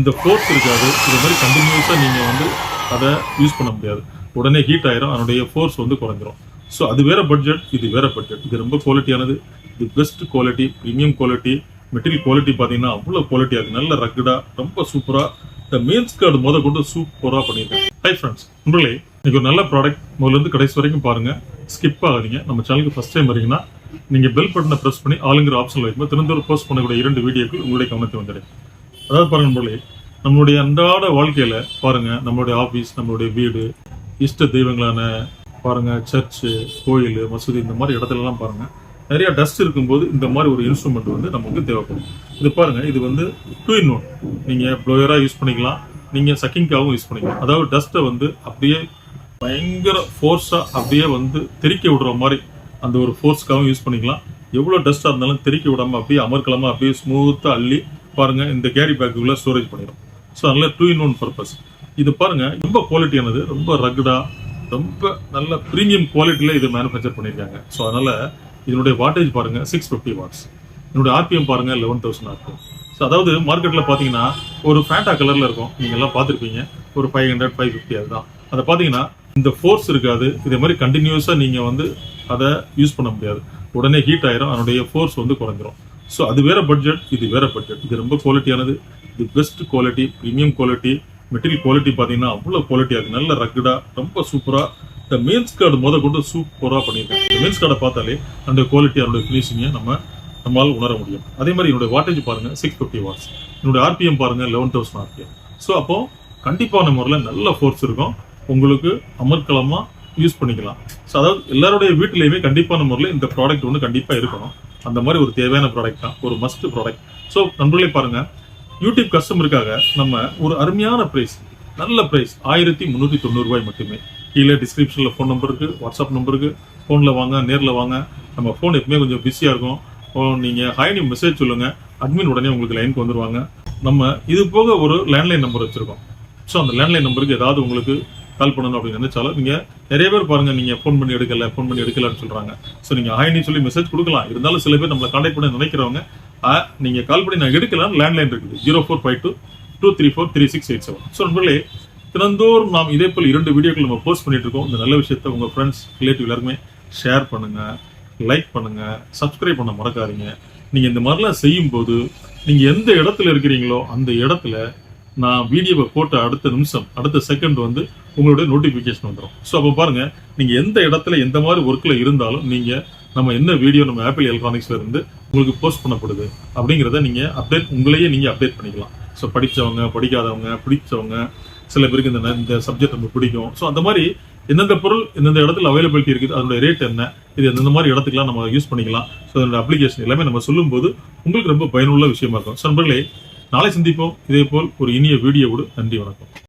இந்த ஃபோர்ஸ் இருக்காது. இது மாதிரி கண்டினியூஸாக நீங்கள் வந்து அதை யூஸ் பண்ண முடியாது. உடனே ஹீட் ஆயிரும். அதனுடைய ஃபோர்ஸ் வந்து குறைஞ்சிரும். ஸோ அது வேற பட்ஜெட் இது வேற பட்ஜெட் இது ரொம்ப குவாலிட்டியானது இது best quality premium quality material quality பார்த்தீங்கன்னா அவ்வளோ குவாலிட்டியாக இருக்குது நல்ல ரக்குடாக ரொம்ப சூப்பராக இந்த மெயின்ஸ் கார்டு முத கொண்டு சூப்பராக பண்ணியிருக்கேன். ஹை ஃப்ரெண்ட்ஸ் உங்களே இன்னைக்கு ஒரு நல்ல ப்ராடக்ட் முதல்லேருந்து கடைசி வரைக்கும் பாருங்கள் ஸ்கிப் ஆகாதீங்க. நம்ம சேனலுக்கு ஃபஸ்ட் டைம் வரீங்கன்னா நீங்கள் பெல் பட்டனை ப்ரெஸ் பண்ணி ஆளுங்கிற ஆப்ஷன் வைக்கும்போது தினந்தோறும் போஸ்ட் பண்ணக்கூடிய இரண்டு வீடியோக்கள் உங்களுடைய கவனத்தை வந்துடும். அதாவது பாருங்க நம்மளே நம்மளுடைய அன்றாட வாழ்க்கையில பாருங்க நம்மளுடைய ஆஃபீஸ் நம்மளுடைய வீடு இஷ்ட தெய்வங்களான பாருங்க சர்ச்சு கோயில் மசூதி இந்த மாதிரி இடத்துல எல்லாம் பாருங்க நிறைய டஸ்ட் இருக்கும்போது இந்த மாதிரி ஒரு இன்ஸ்ட்ருமெண்ட் வந்து நமக்கு தேவைப்படும். இது பாருங்க இது வந்து டூ இன் ஒன் நீங்க ப்ளோயரா யூஸ் பண்ணிக்கலாம் நீங்க சக்கிங்காகவும் யூஸ் பண்ணிக்கலாம். அதாவது டஸ்ட்டை வந்து அப்படியே பயங்கர ஃபோர்ஸா அப்படியே வந்து தெறிக்க விடுற மாதிரி அந்த ஒரு ஃபோர்ஸ்க்காகவும் யூஸ் பண்ணிக்கலாம். எவ்வளோ டஸ்ட்டாக இருந்தாலும் தெறிக்க விடாம அப்படியே அமர்க்கலமா அப்படியே ஸ்மூத்தாக அள்ளி பாருங்க இந்த கேரி பேக்குள்ளே ஸ்டோரேஜ் பண்ணிடும் ஸோ அதனால டூ இன் ஒன் பர்பஸ் இது பாருங்க ரொம்ப குவாலிட்டியானது ரொம்ப ரகுடா ரொம்ப நல்ல ப்ரீமியம் குவாலிட்டியில் இது மேனுஃபேக்சர் பண்ணியிருக்காங்க. ஸோ அதனால இதனுடைய வாட்டேஜ் பாருங்கள் சிக்ஸ் ஃபிஃப்டி வாட்ஸ் இதனுடைய ஆர்பிஎம் பாருங்கள் லெவன் தௌசண்ட் ஆர்பிஎம் ஸோ அதாவது மார்க்கெட்டில் பார்த்தீங்கன்னா ஒரு ஃபேண்டா கலரில் இருக்கும். நீங்கள் எல்லாம் பார்த்துருப்பீங்க. ஒரு ஃபைவ் ஹண்ட்ரட் ஃபைவ் ஃபிஃப்டி அதுதான். அதை பார்த்தீங்கன்னா இந்த ஃபோர்ஸ் இருக்காது. இதே மாதிரி கண்டினியூஸாக நீங்கள் வந்து அதை யூஸ் பண்ண முடியாது. உடனே ஹீட் ஆயிரும். அதனுடைய ஃபோர்ஸ் வந்து குறைஞ்சிரும். ஸோ அது வேற பட்ஜெட் இது வேற பட்ஜெட் இது ரொம்ப குவாலிட்டியானது இது best quality premium quality material quality பார்த்தீங்கன்னா அவ்வளோ குவாலிட்டியாக இருக்குது நல்ல ரக்குடாக ரொம்ப சூப்பராக இந்த மெயின்ஸ் கார்டு முத கொண்டு சூப்பராக பண்ணியிருக்கேன் இந்த மெயின்ஸ் கார்டை பார்த்தாலே அந்த குவாலிட்டி அதனுடைய ஃபினிஷிங்கை நம்ம நம்மளால் உணர முடியும். அதே மாதிரி என்னுடைய வாட்டேஜ் பாருங்கள் சிக்ஸ் ஃபிஃப்டி வாட்ஸ் என்னுடைய ஆர்பிஎம் பாருங்கள் லெவன் தௌசண்ட் ஆர்பிஎம் ஸோ அப்போது கண்டிப்பான முறையில் நல்ல ஃபோர்ஸ் இருக்கும். உங்களுக்கு அமர்க்கலமா யூஸ் பண்ணிக்கலாம். ஸோ அதாவது எல்லாருடைய வீட்டிலையுமே கண்டிப்பான முறையில் இந்த ப்ராடக்ட் ஒன்று கண்டிப்பாக இருக்கணும். அந்த மாதிரி ஒரு தேவையான ப்ராடக்ட் தான். ஒரு மஸ்ட் ப்ராடக்ட் ஸோ நண்பர்களே பாருங்கள் யூடியூப் கஸ்டமருக்காக நம்ம ஒரு அருமையான ப்ரைஸ் நல்ல ப்ரைஸ் ஆயிரத்தி முந்நூற்றி தொண்ணூறுரூவாய் மட்டுமே. கீழே டிஸ்கிரிப்ஷனில் ஃபோன் நம்பர் இருக்குது வாட்ஸ்அப் நம்பர் இருக்குது ஃபோனில் வாங்க நேரில் வாங்க. நம்ம ஃபோன் எப்பவுமே கொஞ்சம் பிஸியாக இருக்கும். நீங்கள் ஹாய்னி மெசேஜ் சொல்லுங்கள் அட்மின் உடனே உங்களுக்கு லைனுக்கு வந்துடுவாங்க நம்ம இது போக ஒரு லேண்ட்லைன் நம்பர் வச்சுருக்கோம். ஸோ அந்த லேண்ட்லைன் நம்பருக்கு ஏதாவது உங்களுக்கு கால் பண்ணணும் அப்படின்னு நினைச்சாலும் நீங்கள் நிறைய பேர் பாருங்க நீங்கள் ஃபோன் பண்ணி எடுக்கல ஃபோன் பண்ணி எடுக்கலன்னு சொல்கிறாங்க ஸோ நீங்கள் ஹைனி சொல்லி மெசேஜ் கொடுக்கலாம். இருந்தாலும் சில பேர் நம்மளை காண்டாக்ட் பண்ண நினைக்கிறவங்க நீங்கள் கால் பண்ணி நான் எடுக்கலாம் லேண்ட்லைன் இருக்குது. Zero four five two two three four three six eight seven so நண்பர்களே தினந்தோறும் நாம் இதே போல் இரண்டு வீடியோக்கள் நம்ம போஸ்ட் பண்ணிட்டு இருக்கோம். இந்த நல்ல விஷயத்தை உங்கள் ஃப்ரெண்ட்ஸ் ரிலேட்டிவ் எல்லாருமே ஷேர் பண்ணுங்க லைக் பண்ணுங்கள் சப்ஸ்கிரைப் பண்ண மறக்காதீங்க. நீங்கள் இந்த மாதிரிலாம் செய்யும்போது நீங்கள் எந்த இடத்துல இருக்கிறீங்களோ அந்த இடத்துல நான் வீடியோவை போட்ட அடுத்த நிமிஷம் அடுத்த செகண்ட் வந்து உங்களுடைய நோட்டிஃபிகேஷன் வந்துடும் ஸோ அப்போ பாருங்கள் நீங்கள் எந்த இடத்துல எந்த மாதிரி ஒர்க்கில் இருந்தாலும் நீங்கள் நம்ம என்ன வீடியோ நம்ம ஆப்பிள் எலக்ட்ரானிக்ஸ்லேருந்து உங்களுக்கு போஸ்ட் பண்ணப்படுது அப்படிங்கிறத நீங்கள் அப்டேட் உங்களையே நீங்கள் அப்டேட் பண்ணிக்கலாம். ஸோ படிச்சவங்க படிக்காதவங்க பிடிச்சவங்க சில பேருக்கு இந்த இந்த சப்ஜெக்ட் ரொம்ப பிடிக்கும். ஸோ அந்த மாதிரி எந்தெந்த பொருள் எந்தெந்த இடத்துல அவைலபிலிட்டி இருக்குது அதனுடைய ரேட் என்ன இது எந்தெந்த மாதிரி இடத்துக்குலாம் நம்ம யூஸ் பண்ணிக்கலாம். ஸோ அதோட அப்ளிகேஷன் எல்லாமே நம்ம சொல்லும்போது உங்களுக்கு ரொம்ப பயனுள்ள விஷயமா இருக்கும். ஸோ நண்பர்களே நாளை சந்திப்போம். இதே போல் ஒரு இனிய வீடியோவோடு நன்றி வணக்கம்.